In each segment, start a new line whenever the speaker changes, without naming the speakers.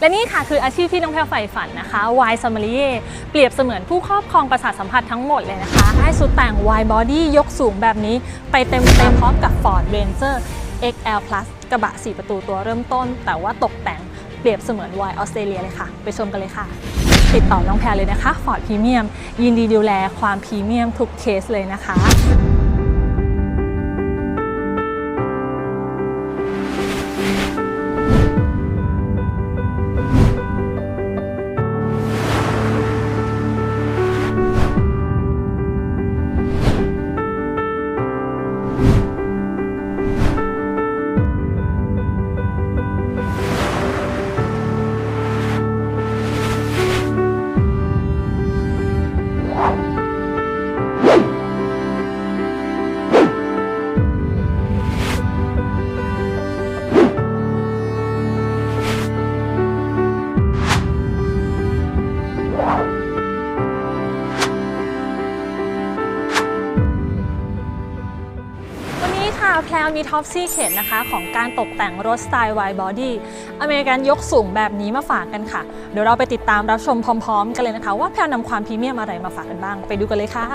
และนี่ค่ะคืออาชีพที่น้องแพรใฝ่ฝันนะคะวายซัมารีเปรียบเสมือนผู้ครอบครองประสาทสัมผัสทั้งหมดเลยนะคะให้สุดแต่งวายบอดี้ยกสูงแบบนี้ ไปเต็มเต็มพร้อมกับ Ford Ranger XL Plus กระบะ 4 ประตูตัวเริ่มต้น แต่ว่าตกแต่งเปรียบเสมือนวายออสเตรเลียเลยค่ะ ไปชมกันเลยค่ะ ติดต่อน้องแพรเลยนะคะ Ford Premium ยินดีดูแลความพรีเมียมทุกเคสเลยนะคะ ค่ะแพลวมีท็อปซี่เข็นนะคะ ของการตกแต่งรถสไตล์วายบอดี้อเมริกันยกสูงแบบนี้มาฝากกันค่ะ เดี๋ยวเราไปติดตามรับชมพร้อมๆ กันเลยนะคะ ว่าแพลนำความพรีเมียมอะไรมาฝากกันบ้าง ไปดูกันเลยค่ะ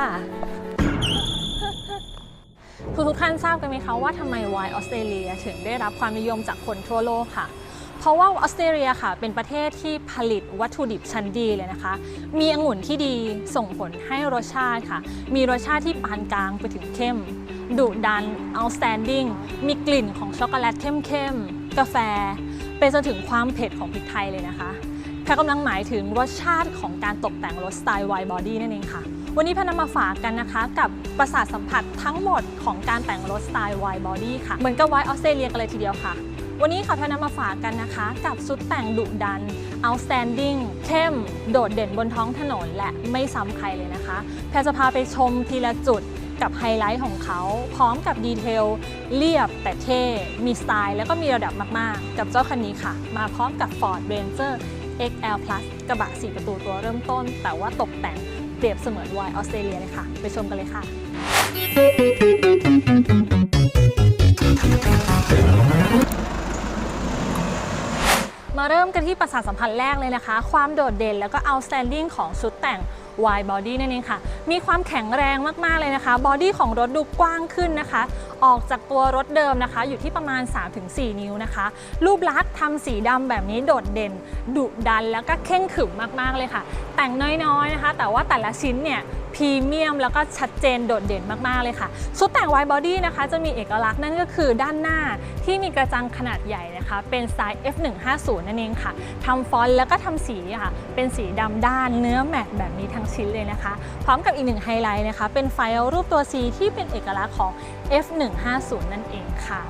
ทุกท่านทราบกันไหมคะว่าทำไมไวน์ออสเตรเลียถึงได้รับความนิยมจากคนทั่วโลกค่ะเพราะว่าออสเตรเลียค่ะ เป็นประเทศที่ผลิตวัตถุดิบชั้นดีเลยนะคะ มีองุ่นที่ดีส่งผลให้รสชาติค่ะ มีรสชาติที่ปานกลางไปถึงเข้ม ดุดัน outstanding มีกลิ่นของช็อกโกแลตเข้มๆ กาแฟ ไปจนถึงความเผ็ดของพริกไทยเลยนะคะแพรกำลังหมายถึงรสชาติของการตกแต่งรถสไตล์ไวบอดี้นั่นเองค่ะ วันนี้แพรนำมาฝากกันนะคะ กับประสาทสัมผัสทั้งหมดของการแต่งรถสไตล์ไวบอดี้ค่ะ เหมือนกับไวออสเตรเลียกันเลยทีเดียวค่ะ วันนี้ค่ะแพรนำมาฝากกันนะคะ กับชุดแต่งดุดัน outstanding เข้ม โดดเด่นบนท้องถนน และไม่ซ้ำใครเลยนะคะ แพรจะพาไปชมทีละจุด กับไฮไลท์ของเขา พร้อมกับดีเทลเรียบแต่เท่ มีสไตล์แล้วก็มีระดับมากๆ กับเจ้าคันนี้ค่ะ มาพร้อมกับ Ford Ranger XL Plus กระบะ 4 ประตูตัวเริ่มต้น แต่ว่าตกแต่งเปรียบเสมือนวายออสเตรเลียเลยค่ะ ไปชมกันเลยค่ะ มาเริ่มกันที่ประสาทสัมผัสแรกเลยนะคะ ความโดดเด่นแล้วก็ outstanding ของชุดแต่ง wide body นั่นเองค่ะ มีความแข็งแรงมากๆเลยนะคะ บอดี้ของรถดูกว้างขึ้นนะคะ ออกจากตัวรถเดิมนะคะ อยู่ที่ประมาณ 3-4 นิ้วนะคะ รูปลักษณ์ทำสีดำแบบนี้โดดเด่น ดุดันแล้วก็เข่งขึมมากๆเลยค่ะ แต่งน้อยๆนะคะ แต่ว่าแต่ละชิ้นเนี่ย พรีเมียมแล้วก็ชัดเจนโดดเด่นมาก ๆ เลยค่ะ ชุดแต่งไวบอดี้นะคะ จะมีเอกลักษณ์นั่นก็คือด้านหน้าที่มีกระจังขนาดใหญ่นะคะ เป็นไตล์ F150 นั่นเองค่ะทำฟอนต์แล้วก็ทำสีค่ะ เป็นสีดำด้านเนื้อแมตต์แบบนี้ทั้งชิ้นเลยนะคะ พร้อมกับอีกหนึ่งไฮไลท์นะคะ เป็นไฟล์รูปตัว C ที่เป็นเอกลักษณ์ของ F150 นั่นเองค่ะ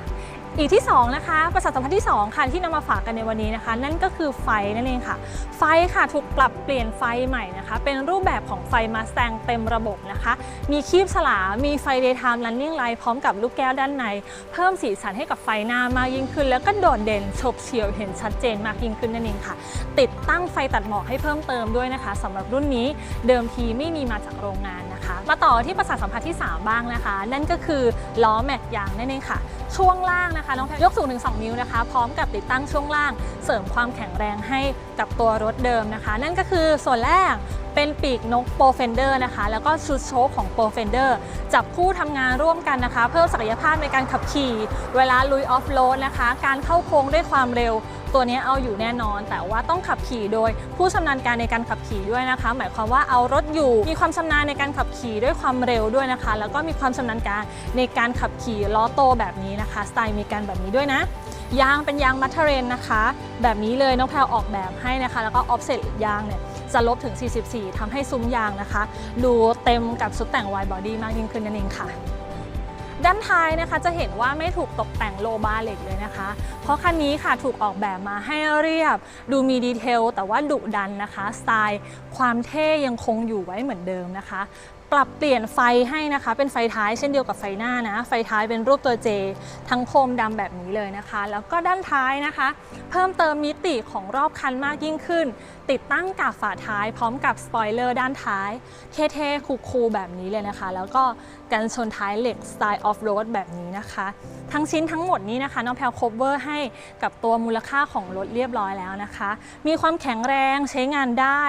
อีกที่2นะคะประสาทสัมผัสที่2ค่ะที่นำมาฝากกันในวันนี้นะคะ นั่นก็คือไฟนั่นเองค่ะ ไฟค่ะถูกปรับเปลี่ยนไฟใหม่นะคะ เป็นรูปแบบของไฟมาสแตงเต็มระบบนะคะ มีคีบฉลามมีไฟ daytime running light พร้อมกับลูกแก้วด้านใน เพิ่มสีสันให้กับไฟหน้ามากยิ่งขึ้น แล้วก็โดดเด่นฉบเฉียวเห็นชัดเจนมากยิ่งขึ้นนั่นเองค่ะ ติดตั้งไฟตัดหมอกให้เพิ่มเติมด้วยนะคะสำหรับรุ่นนี้เดิมทีไม่มีมาจากโรงงานนะ มาต่อที่ประสาทสัมผัสที่ 3 บ้างนะคะ นั่นก็คือล้อแม็กยางนั่นเองค่ะ ช่วงล่างนะคะน้องแพรยกสูงถึง2นิ้วนะคะ พร้อมกับติดตั้งช่วงล่าง เสริมความแข็งแรงให้กับตัวรถเดิมนะคะ นั่นก็คือส่วนแรก เป็นปีกนกโปรเฟนเดอร์นะคะ แล้วก็ชุดโชคของโปรเฟนเดอร์จับคู่ทำงานร่วมกันนะคะ เพิ่มศักยภาพในการขับขี่ เวลาลุยออฟโรดนะคะ การเข้าโค้งด้วยความเร็ว ตัวนี้เอาอยู่แน่นอน แต่ว่าต้องขับขี่โดย ผู้ชำนาญการในการขับขี่ด้วยนะคะ หมายความว่าเอารถอยู่ มีความชำนาญในการขับขี่ด้วยความเร็วด้วยนะคะ แล้วก็มีความชำนาญการในการขับขี่ล้อโตแบบนี้นะคะ สไตล์มีกันแบบนี้ด้วยนะยางเป็นยางมัทเทเรนนะคะ แบบนี้เลยน้องแพลวออกแบบให้นะคะ แล้วก็ออฟเซ็ตยางเนี่ย จะลบถึง 44ทำให้ซุ้มยางนะคะ ดูเต็มกับชุดแต่งวายบอดี้มากยิ่งขึ้นนั่นเองค่ะ ด้านท้ายนะคะจะเห็นว่าไม่ถูกตกแต่งโลบาร์เหล็กเลยนะคะ เพราะคันนี้ค่ะถูกออกแบบมาให้เรียบ ดูมีดีเทลแต่ว่าดุดันนะคะ สไตล์ความเท่ยังคงอยู่ไว้เหมือนเดิมนะคะปรับเปลี่ยนไฟให้นะคะ เป็นไฟท้ายเช่นเดียวกับไฟหน้านะ ไฟท้ายเป็นรูปตัว J ทั้งโคมดำแบบนี้เลยนะคะ แล้วก็ด้านท้ายนะคะ เพิ่มเติมมิติของรอบคันมากยิ่งขึ้น ติดตั้งกับฝาท้ายพร้อมกับสปอยเลอร์ด้านท้าย เท่ๆคูลๆแบบนี้เลยนะคะ แล้วก็กันชนท้ายเหล็กสไตล์ออฟโรดแบบนี้นะคะ ทั้งชิ้นทั้งหมดนี้นะคะน้องแพลวคเวอร์ให้กับตัวมูลค่าของรถเรียบร้อยแล้วนะคะ มีความแข็งแรงใช้งานได้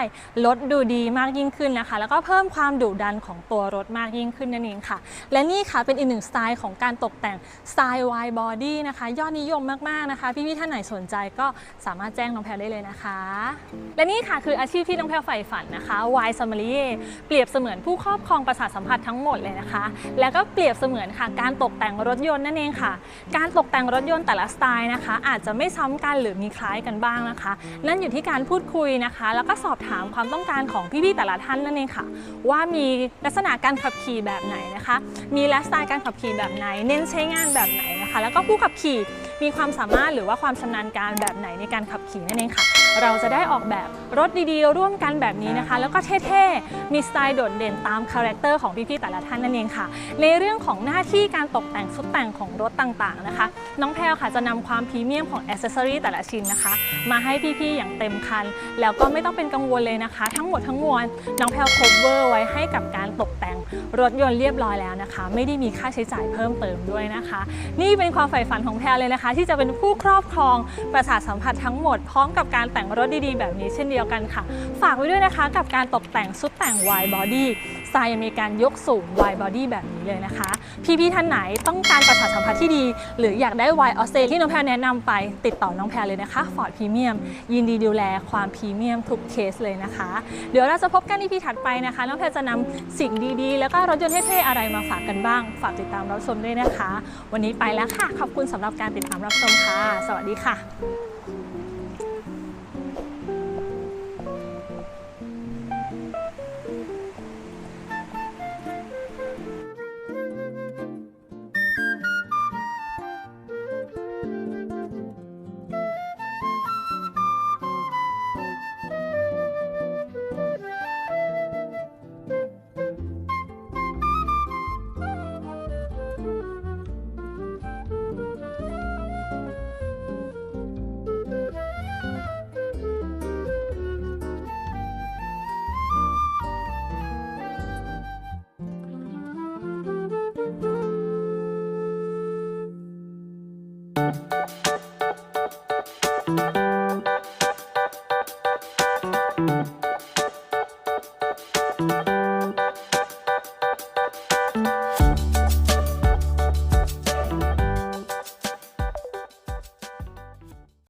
รถดูดีมากยิ่งขึ้นนะคะ แล้วก็เพิ่มความดุดันของตัวรถมากยิ่งขึ้นนั่นเองค่ะ และนี่ค่ะเป็นอีกหนึ่งสไตล์ของการตกแต่งสไตล์ wide body นะคะ ยอดนิยมมากๆนะคะ พี่ๆท่านไหนสนใจก็สามารถแจ้งน้องแพลได้เลยนะคะ และนี่ค่ะคืออาชีพที่น้องแพลใฝ่ฝันนะคะวายซัมเรียเปรียบเสมือนผู้ครอบครองประสาทสัมผัสทั้งหมดเลยนะคะ แล้วก็เปรียบเสมือนค่ะ การตกแต่งรถยนต์นั่นเองค่ะ การตกแต่งรถยนต์แต่ละสไตล์นะคะ อาจจะไม่ซ้ำกันหรือมีคล้ายกันบ้างนะคะ นั่นอยู่ที่การพูดคุยนะคะ แล้วก็สอบถามความต้องการของพี่ๆแต่ละท่านนั่นเองค่ะ ว่ามีลักษณะการขับขี่แบบไหนนะคะ มีไลฟ์สไตล์การขับขี่แบบไหน เน้นใช้งานแบบไหนนะคะ แล้วก็ผู้ขับขี่มีความสามารถหรือว่าความชำนาญการแบบไหนในการขับขี่นั่นเองค่ะ เราจะได้ออกแบบรถดีๆ ร่วมกันแบบนี้นะคะ แล้วก็เท่ๆ มีสไตล์โดดเด่นตามคาแรคเตอร์ของพี่ๆแต่ละท่านนั่นเองค่ะ ในเรื่องของหน้าที่การตกแต่งชุดแต่งของรถต่างๆนะคะ น้องแพลวค่ะจะนำความพรีเมียมของอ c เซสซอรีแต่ละชิ้นนะคะ มาให้พี่ๆอย่างเต็มคัน แล้วก็ไม่ต้องเป็นกังวลเลยนะคะ ทั้งหมดทั้งมวลน้องแพลวคเวอร์ไว้ให้กับการตกแต่งรถยนต์เรียบร้อยแล้วนะคะ ไม่ได้มีค่าใช้จ่ายเพิ่มเติมด้วยนะคะ นี่เป็นความใฝ่ฝันของแพลวเลยนะคะ ที่จะเป็นผู้ครอบครองประสาทสัมผัสทั้งหมดพร้อมกับการแต่งรถดีๆ แบบนี้เช่นเดียวกันค่ะ ฝากไว้ด้วยนะคะกับการตกแต่งชุดแต่ง wide body สไตล์อเมริกันยกสูง wide body แบบนี้เลยนะคะ พี่ๆท่านไหนต้องการประสาทสัมผัสที่ดี หรืออยากได้ wide ออสเตรที่น้องแพรแนะนำไป ติดต่อน้องแพรเลยนะคะ Ford Premium ยินดีดูแลความพรีเมียมทุกเคสเลยนะคะ เดี๋ยวเราจะพบกันในพีถัดไปนะคะน้องแพรจะนำสิ่งดีๆ แล้วก็รถยนต์เท่ๆอะไรมาฝากกันบ้าง ฝากติดตามรับชมด้วยนะคะ วันนี้ไปแล้วค่ะ ขอบคุณสำหรับการติดตามรับชมค่ะ สวัสดีค่ะ Bye.